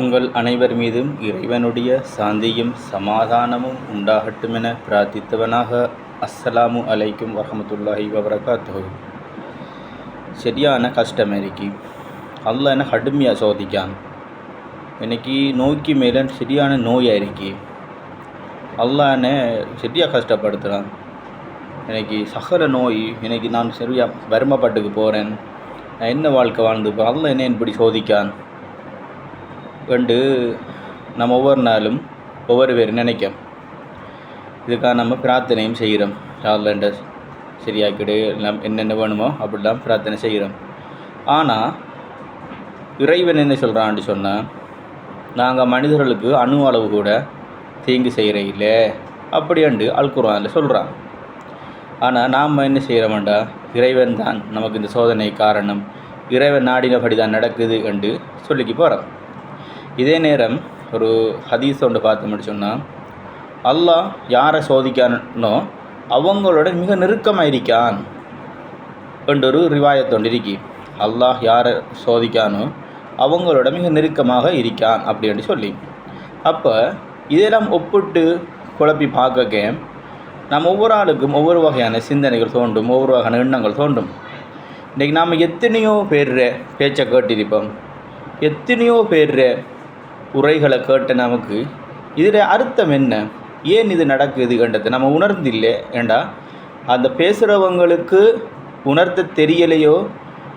உங்கள் அனைவர் மீதும் இறைவனுடைய சாந்தியும் சமாதானமும் உண்டாகட்டும் என பிரார்த்தித்தவனாக அஸ்ஸலாமு அலைக்கும் வரமத்துல்லாஹி வபரகாத்து சரியான கஷ்டம் எனக்கு அல்ல என்ன கடுமையாக சோதிக்கான். எனக்கு நோய்க்கு மேலே சரியான நோயாக இருக்கு. அல்ல என்ன சரியாக கஷ்டப்படுத்துகிறான் எனக்கு சகல நோய் எனக்கு நான் சரியாக வருமப்பட்டுக்கு போகிறேன் நான் என்ன வாழ்க்கை வாழ்ந்துப்பேன் அல்ல என்ன இப்படி சோதிக்கான்? கண்டு நம்ம ஒவ்வொரு நாளும் ஒவ்வொரு பேர் நினைக்கும் இதுக்காக நம்ம பிரார்த்தனையும் செய்கிறோம். சார்லண்ட சரியாக்கிடு எல்லாம் என்னென்ன வேணுமோ அப்படிலாம் பிரார்த்தனை செய்கிறோம். ஆனால் இறைவன் என்ன சொல்கிறான்னு சொன்னால் நாங்கள் மனிதர்களுக்கு அணு அளவு கூட தீங்கு செய்கிற இல்லை அப்படியாண்டு அல்குரானில் சொல்கிறான் ஆனால் நாம் என்ன செய்கிறோம்டா இறைவன் தான் நமக்கு இந்த சோதனை காரணம். இறைவன் நாடினபடி தான் நடக்குது என்று சொல்லிக்கு போகிறோம் இதே நேரம் ஒரு ஹதீஸ் ஒன்று பார்த்து முடிச்சோம்னா அல்லாஹ் யாரை சோதிக்கானோ அவங்களோட மிக நெருக்கமாக இருக்கான் என்ற ஒரு ரிவாயத்தொண்டு இருக்கி. அல்லாஹ் யாரை சோதிக்கானோ அவங்களோட மிக நெருக்கமாக இருக்கான் அப்படின்னு சொல்லி. அப்போ இதெல்லாம் ஒப்பிட்டு குழப்பி பார்க்க நம்ம ஒவ்வொரு ஆளுக்கும் ஒவ்வொரு வகையான சிந்தனைகள் தோண்டும் ஒவ்வொரு வகையான எண்ணங்கள் தோண்டும் இன்றைக்கி நாம் எத்தனையோ பேர் பேச்சை கேட்டிருப்போம். எத்தனையோ பேர் உரைகளை கேட்ட நமக்கு இதில் அர்த்தம் என்ன? ஏன் இது நடக்குது என்றதை நம்ம உணர்ந்தில்லை ஏண்டா? அந்த பேசுகிறவங்களுக்கு உணர்த்த தெரியலையோ?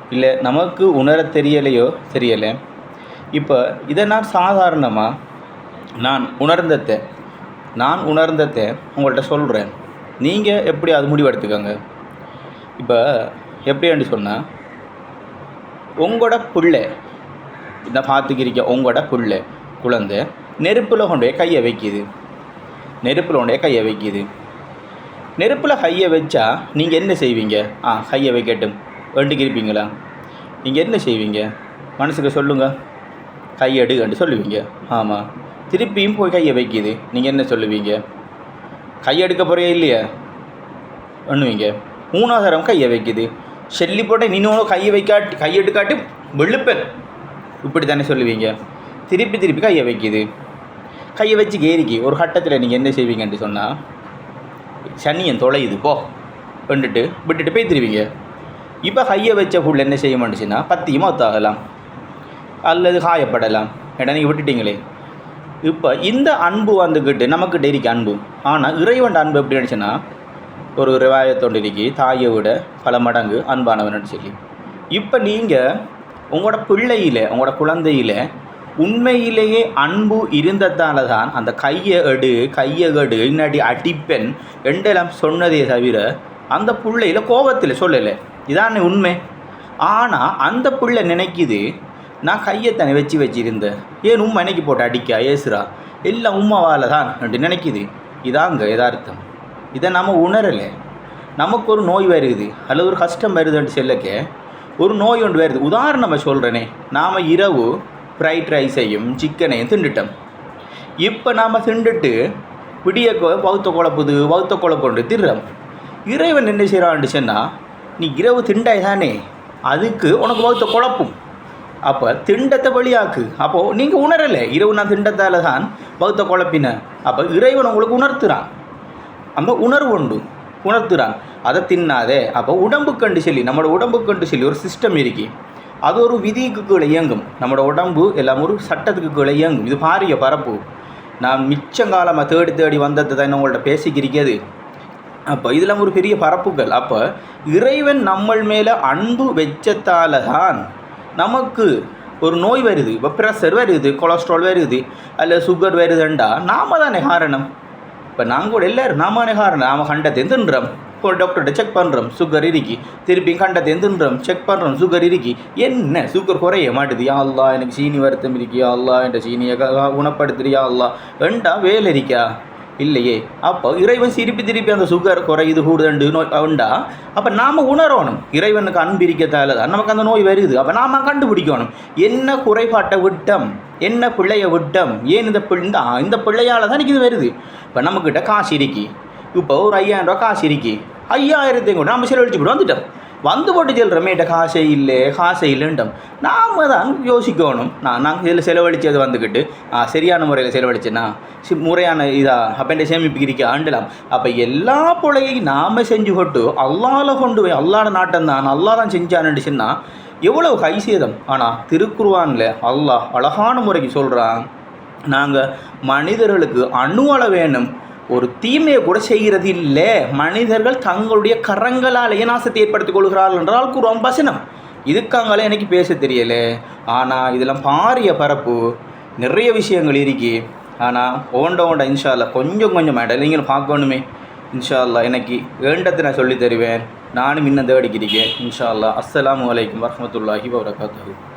இல்லை நமக்கு உணர தெரியலையோ? தெரியலை. இப்போ இதை நான் சாதாரணமாக நான் உணர்ந்ததை நான் உணர்ந்ததை உங்கள்கிட்ட சொல்கிறேன் நீங்கள் எப்படி அது முடிவெடுத்துக்கோங்க? இப்போ எப்படின்னு சொன்னால் உங்களோட பிள்ளை இதை பார்த்துக்கிறீங்க உங்களோட பிள்ளை. குழந்தை நெருப்பில் கொண்டு போய் கையை வைக்கிது. நெருப்பில் கொண்டு போய் கையை வைக்கிது. நெருப்பில் கையை வச்சா நீங்கள் என்ன செய்வீங்க? ஆ கையை வைக்கட்டும். வேண்டிக்கிருப்பீங்களா நீங்கள் என்ன செய்வீங்க? மனசுக்கு சொல்லுங்கள் கையெடு சொல்லுவீங்க. ஆமாம் திருப்பியும் போய் கையை வைக்கிது. நீங்கள் என்ன சொல்லுவீங்க? கையெடுக்க போகிறே இல்லையா? பண்ணுவீங்க மூணாவது தரம் கையை வைக்குது. செல்லி போட்ட நீனும் கையை வைக்காட்டி கையெடுக்காட்டி வெளுப்பேன். இப்படி தானே சொல்லுவீங்க. திருப்பி திருப்பி கையை வைக்குது. கையை வச்சு கேரிக்கு ஒரு கட்டத்தில் நீங்கள் என்ன செய்வீங்கன்னு சொன்னால் சனியன் தொலையுது போ. வந்துட்டு விட்டுட்டு போய்த்திருவீங்க. இப்போ கையை வச்ச புல் என்ன செய்ய மாட்டுச்சுன்னா பத்தியும் ஒத்தாகலாம். அல்லது காயப்படலாம். ஏன்னா நீங்கள் விட்டுட்டீங்களே. இப்போ இந்த அன்பு வந்துக்கிட்டு நமக்கு இருக்கு அன்பு. ஆனால் இறைவன் அன்பு எப்படி நினச்சுன்னா ஒரு ரிவாயத்தோண்டு இருக்கி. தாயை விட பல மடங்கு அன்பானவன் சொல்லி. இப்போ நீங்கள் உங்களோட பிள்ளையில் உங்களோட குழந்தையில் உண்மையிலேயே அன்பு இருந்ததால தான் அந்த கையை எடு கையை எடு இன்னாடி அடிப்பெண் என்றெல்லாம் சொன்னதே தவிர அந்த பிள்ளையில் கோபத்தில் சொல்லலை. இதானே உண்மை. ஆனால் அந்த பிள்ளை நினைக்குது நான் கையை தானே வச்சு வச்சிருந்தேன். ஏன் உம்மா நினைக்கி போட்டு அடிக்கா ஏசுறா? எல்லாம் உம்மாவால் தான் என்று நினைக்குது. இதாங்க எதார்த்தம் இதை நம்ம உணரலை. நமக்கு ஒரு நோய் வருது. அல்லது ஒரு கஷ்டம் வருதுன்ட்டு செல்லக்க ஒரு நோய் ஒன்று வருது. உதாரணமாக சொல்கிறேனே நாம் இரவு ஃப்ரைட் ரைஸையும் சிக்கனையும் திண்டுட்டோம் இப்போ நாம் திண்டுட்டு விடிய வகுத்த குழப்புது வகுத்த குழப்பண்டு திடுறோம் இறைவன் என்ன செய்கிறான்னு சொன்னால் நீ இரவு திண்டாய் தானே அதுக்கு உனக்கு வகுத்த குழப்பும். அப்போ திண்டத்தை வழியாக்கு அப்போது நீங்கள் உணரலை இரவு நான் திண்டத்தால் தான் பௌத்த குழப்பின. அப்போ இறைவன் உங்களுக்கு உணர்த்துறான். அந்த உணர்வு உண்டு உணர்த்துறான். அதை தின்னாதே. அப்போ உடம்பு கண்டு சொல்லி நம்மளோட உடம்பு கண்டு சொல்லி ஒரு சிஸ்டம் இருக்கி. அது ஒரு விதிக்கு கீழே இயங்கும். நம்மளோட உடம்பு எல்லாம் ஒரு சட்டத்துக்கு கீழே இயங்கும். இது பாரிய பரப்பு. நான் மிச்சங்காலமாக தேடி தேடி வந்தது தான் உங்கள்கிட்ட பேசிக்கிருக்கிறது. அப்போ இதெல்லாம் ஒரு பெரிய பரப்புகள். அப்போ இறைவன் நம்மள் மேலே அன்பு வச்சத்தால தான் நமக்கு ஒரு நோய் வருது. இப்போ ப்ரெஷர் வருது கொலஸ்ட்ரால் வருது அல்ல சுகர் வருதுண்டா நாம தானே காரணம். இப்போ நாங்கள் கூட எல்லோரும் நாம தானே காரணம். நாம் கண்டத்தை தின்றோம் ஒரு டாக்டர்கிட்ட செக் பண்ணுறோம் சுகர் இருக்கி. திருப்பி கண்டத்தை தின்றோம் செக் பண்ணுறோம் சுகர் இருக்கி. என்ன சுகர் குறைய மாட்டுது? யா அல்லா எனக்கு சீனி வருத்தம் இருக்கு. யா அல்லா என்ற சீனியை குணப்படுத்துறியா அல்லா வேண்டா வேலை இருக்கா? இல்லையே. அப்போ இறைவன் திருப்பி திருப்பி அந்த சுகர் குறையுது கூடுதண்டு நோய் உண்டா? அப்போ நாம் உணரணும். இறைவனுக்கு அன்பிரிக்கத்தால தான். நமக்கு அந்த நோய் வருது. அப்போ நாம் கண்டுபிடிக்கணும். என்ன குறைபாட்டை விட்டம்? என்ன பிள்ளைய விட்டம்? ஏன் இந்த பிள்ளை இந்த பிள்ளையால் தான் எனக்கு இது வருது. இப்போ நம்மக்கிட்ட காசு இருக்கி. இப்போ ஒரு ஐயாயிரம் ரூபா காசு இருக்கி. ஐயாயிரத்தையும் கூட நம்ம செலவழிச்சு கூட வந்துட்டோம். வந்து போட்டு சொல்கிறோமே காசை காசே இல்லை காசே இல்லைன்ட்டோம். நாம் தான் யோசிக்கணும். நான் நாங்கள் இதில் செலவழித்தது வந்துக்கிட்டு ஆ, சரியான முறையில் செலவழிச்சேன்னா சி முறையான இதா அப்போ என் சேமிப்பு இருக்க ஆண்டலாம். அப்போ எல்லா பிள்ளையும் நாம் செஞ்சு கொட்டு அல்லால கொண்டு போய் அல்லாட நாட்டம் தான் அல்லா தான் செஞ்சான்னு சொன்னால் எவ்வளவு கைசேதம் ஆனால் திருக்குர்ஆனில் அல்லாஹ் அழகான முறைக்கு சொல்கிறான் நாங்கள் மனிதர்களுக்கு அணுவள வேணும். ஒரு தீமையை கூட செய்கிறது இல்லை. மனிதர்கள் தங்களுடைய கரங்களாலேயே நாசத்தை ஏற்படுத்திக் கொள்கிறார்கள் என்றால் கூறுவோம் வசனம். இதுக்காங்களே எனக்கு பேச தெரியலை. ஆனால் இதெல்லாம் பாரிய பரப்பு. நிறைய விஷயங்கள் இருக்கு. ஆனால் ஓண்ட ஓண்ட இன்ஷால்லா கொஞ்சம் கொஞ்சம் மேடம் நீங்களும் பார்க்கணுமே. இன்ஷால்லா எனக்கு வேண்டத்தை நான் சொல்லித் தருவேன். நானும் இன்னும் தேடிக்கிறீங்க இன்ஷா அஸ்லாம் அஸ்ஸலாமு வரமத்துல்லாஹி வரகாத்து